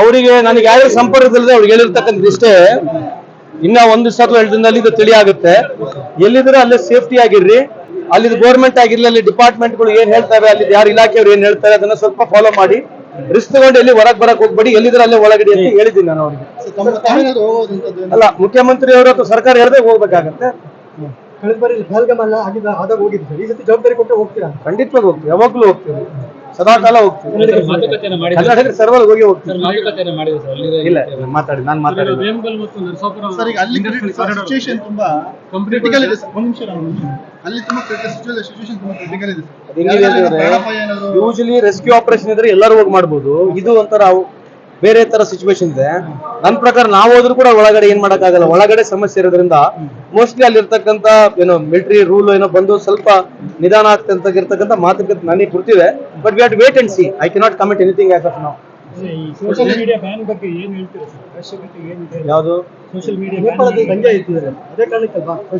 ಅವರಿಗೆ ನನಗೆ ಯಾರು ಸಂಪರ್ಕದಲ್ಲದೆ ಅವ್ರಿಗೆ ಹೇಳಿರ್ತಕ್ಕಂಥ ಇಷ್ಟೇ. ಇನ್ನ ಒಂದು ಸಲ ಎರಡು ದಿನದಲ್ಲಿ ಇದು ತಿಳಿ ಆಗುತ್ತೆ ಎಲ್ಲಿದ್ರೆ ಅಲ್ಲೇ ಸೇಫ್ಟಿ ಆಗಿರ್ರಿ. ಅಲ್ಲಿದ್ ಗೋರ್ಮೆಂಟ್ ಆಗಿರ್ಲಿ ಅಲ್ಲಿ ಡಿಪಾರ್ಟ್ಮೆಂಟ್ಗಳು ಏನ್ ಹೇಳ್ತಾರೆ ಅಲ್ಲಿ ಯಾರು ಇಲಾಖೆಯವ್ರು ಏನ್ ಹೇಳ್ತಾರೆ ಅದನ್ನ ಸ್ವಲ್ಪ ಫಾಲೋ ಮಾಡಿ. ರಿಸ್ಕ್ ತಗೊಂಡು ಎಲ್ಲಿ ಹೊರಗ್ ಬರಕ್ ಹೋಗ್ಬೇಡಿ ಎಲ್ಲಿದ್ರೆ ಅಲ್ಲೇ ಒಳಗಡೆ ಅಂತ ಹೇಳಿದ್ದೀನಿ ನಾನು ಅವ್ರಿಗೆ. ಅಲ್ಲ ಮುಖ್ಯಮಂತ್ರಿ ಅವರು ಅಥವಾ ಸರ್ಕಾರ ಹೇಳ್ದೆ ಹೋಗ್ಬೇಕಾಗತ್ತೆ. ಕಳೆದ ಬಾರಿ ಆಗಿದ್ದ ಆದಾಗ ಹೋಗಿದ್ದು ಈ ಸತಿ ಜವಾಬ್ದಾರಿ ಕೊಟ್ಟು ಹೋಗ್ತೀರಾ? ಖಂಡಿತವಾಗಿ ಹೋಗ್ತೀವಿ ಯಾವಾಗ್ಲೂ ಹೋಗ್ತೀವಿ. ಸದಾ ಕಾಲ ಹೋಗ್ತೀವಿ ಸರ್ವಲ್ ಹೋಗಿ ಹೋಗ್ತೀವಿ. ಸರ್ ಸರ್ ಇಲ್ಲ ಮಾತಾಡಿ ನಾನು ಮಾತಾಡಿ. ವೇಮಗಲ್ ಮತ್ತು ನರಸಾಪುರ ಸರ್ ಈಗ ಅಲ್ಲಿ ಸಿಚುವೇಶನ್ ತುಂಬಾ ಕ್ರಿಟಿಕಲ್ ಇದೆ ಸರ್. ಒಂದ್ ನಿಮಿಷ ಅಲ್ಲಿ ತುಂಬಾ ಸಿಚುವೇಶನ್ ತುಂಬಾ ಕ್ರಿಟಿಕಲ್ ಇದೆ ಸರ್. ಯಾವ್ದಾದ್ರು ಪ್ರಾಣಾಪಾಯ ಯೂಶಲಿ ರೆಸ್ಕ್ಯೂ ಆಪರೇಷನ್ ಇದ್ರೆ ಎಲ್ಲರೂ ಹೋಗಿ ಮಾಡ್ಬೋದು. ಇದು ಒಂಥರ ಅವು ಬೇರೆ ತರ ಸಿಚುವೇಶನ್ ಇದೆ. ನನ್ನ ಪ್ರಕಾರ ನಾವು ಹೋದ್ರು ಕೂಡ ಒಳಗಡೆ ಏನ್ ಮಾಡಕ್ಕಾಗಲ್ಲ. ಒಳಗಡೆ ಸಮಸ್ಯೆ ಇರೋದ್ರಿಂದ ಮೋಸ್ಟ್ಲಿ ಅಲ್ಲಿರ್ತಕ್ಕಂಥ ಏನೋ ಮಿಲಿಟರಿ ರೂಲ್ ಏನೋ ಬಂದು ಸ್ವಲ್ಪ ನಿಧಾನ ಆಗ್ತಂತ ಇರ್ತಕ್ಕಂಥ ಮಾತುಕತೆ ನನಗೆ ಗೊತ್ತಿದೆ but we have to wait and see I cannot comment anything as of ನಾವು ಸೋಷಿಯಲ್ ಮೀಡಿಯಾ ಬ್ಯಾನ್ ಬಗ್ಗೆ ಏನು ಹೇಳ್ತೀರಾ ಸರ್? ಅವಶ್ಯಕತೆ ಏನಿದೆ ಯಾವುದು ಸೋಷಿಯಲ್ ಮೀಡಿಯಾ